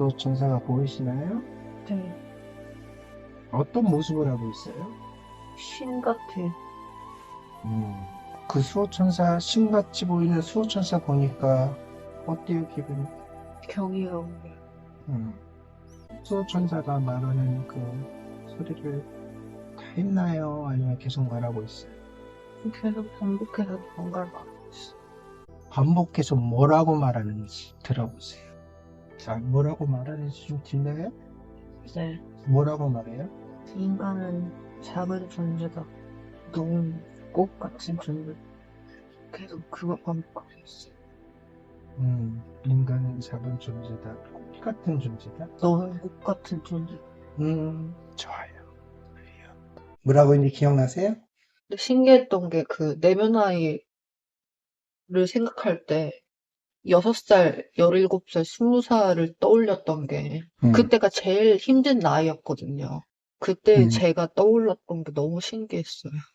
수호천사가 보이시나요? 네. 어떤 모습을 하고 있어요? 신 같아. 음, 그 수호천사, 신같이 보이는 수호천사 보니까 어때요, 기분이? 경이하고. 음. 수호천사가 말하는 그 소리를 다 했나요? 아니면 계속 말하고 있어요? 계속 반복해서 뭔가를 말하고 있어. 반복해서 뭐라고 말하는지 들어보세요. 자, 뭐라고 말하는지 좀 들려요? 네. 뭐라고 말해요? 인간은 작은 존재다. 너무 꽃 같은 존재. 계속 그거 반복하고 있어. 음, 인간은 작은 존재다. 꽃 같은 존재다. 너무 꽃 같은 존재. 음, 좋아요. 그래요. 뭐라고 했는지 기억나세요? 근데 신기했던 게 그 내면 아이를 생각할 때 6살, 17살, 20살을 떠올렸던 게 음, 그때가 제일 힘든 나이였거든요. 그때 음. 제가 떠올랐던 게 너무 신기했어요.